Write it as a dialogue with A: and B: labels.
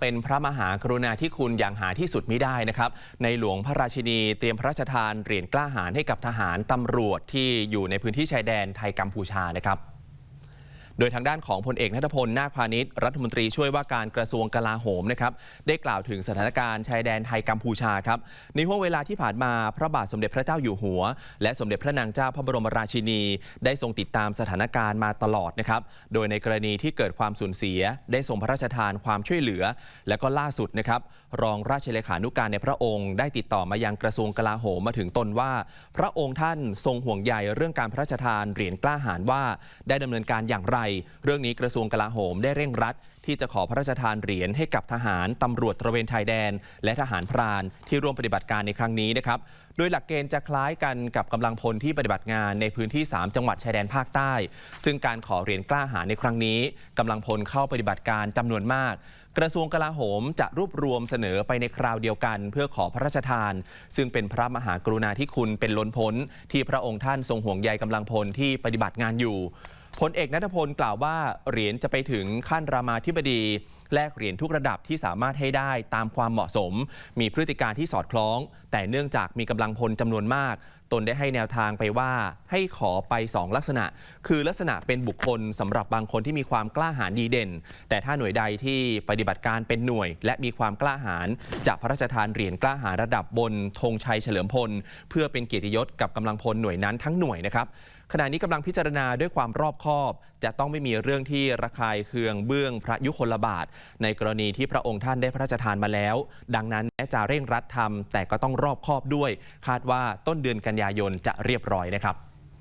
A: เป็นพระมหากรุณาธิคุณอย่างหาที่สุดมิได้นะครับ ในหลวงพระราชินีเตรียมพระราชทานเหรียญกล้าหาญให้กับทหารตำรวจที่อยู่ในพื้นที่ชายแดนไทยกัมพูชานะครับ โดยทางด้านของพลเอกนัทพลนาคพาณิชย์รัฐมนตรีช่วยว่าการกระทรวงกลาโหมนะครับได้กล่าวถึงสถานการณ์ชายแดนไทยกัมพูชาครับในห่วงเวลาที่ผ่านมาพระบาทสมเด็จพระเจ้าอยู่หัว และสมเด็จพระนางเจ้าพระบรมราชินี ได้ทรงติดตามสถานการณ์มาตลอดนะครับโดยในกรณีที่เกิดความสูญเสีย ได้ทรงพระราชทานความช่วยเหลือ และก็ล่าสุดนะครับรองราชเลขานุการในพระองค์ ได้ติดต่อมายังกระทรวงกลาโหมมาถึงตนว่า พระองค์ท่านทรงห่วงใยเรื่องการพระราชทานเหรียญกล้าหาญว่า ได้ดำเนินการอย่างไรเรื่องนี้กระทรวงกลาโหมได้เร่งรัด ที่จะขอพระราชทานเหรียญให้กับทหารตำรวจตระเวนชายแดน และทหารพรานที่ร่วมปฏิบัติการในครั้งนี้นะครับโดยหลักเกณฑ์จะคล้ายกันกับกำลังพลที่ปฏิบัติงานในพื้นที่ 3 จังหวัดชายแดนภาคใต้ ซึ่งการขอเหรียญกล้าหาญในครั้งนี้กำลังพลเข้าปฏิบัติการจำนวนมากกระทรวงกลาโหมจะรวบรวมเสนอไปในคราวเดียวกัน เพื่อขอพระราชทาน ซึ่งเป็นพระมหากรุณาธิคุณเป็นล้นพ้น ที่พระองค์ท่านทรงห่วงใยกำลังพลที่ปฏิบัติงานอยู่ พลเอกนัทพลกล่าวว่าเหรียญจะไปถึงขั้นรามาธิบดี แลกเหรียญทุกระดับที่สามารถให้ได้ตามความเหมาะสม มีพฤติการที่สอดคล้อง แต่เนื่องจากมีกำลังพลจำนวนมากตนได้ให้แนวทางไปว่าให้ขอไป 2 ลักษณะ คือลักษณะเป็นบุคคลสำหรับบางคนที่มีความกล้าหาญดีเด่น แต่ถ้าหน่วยใดที่ปฏิบัติการเป็นหน่วย และมีความกล้าหาญจะพระราชทานเหรียญกล้าหาญระดับบนธงชัยเฉลิมพล เพื่อเป็นเกียรติยศกับกำลังพลหน่วยนั้นทั้งหน่วยนะครับขณะนี้กำลังพิจารณาด้วยความรอบคอบ จะต้องไม่มีเรื่องที่ระคายเคืองเบื้องพระยุคลบาท ในกรณีที่พระองค์ท่านได้พระราชทานมาแล้ว ดังนั้นแม้จะเร่งรัดทำแต่ก็ต้องรอบคอบด้วย คาดว่าต้นเดือนกันกันยายนจะเรียบร้อยนะครับ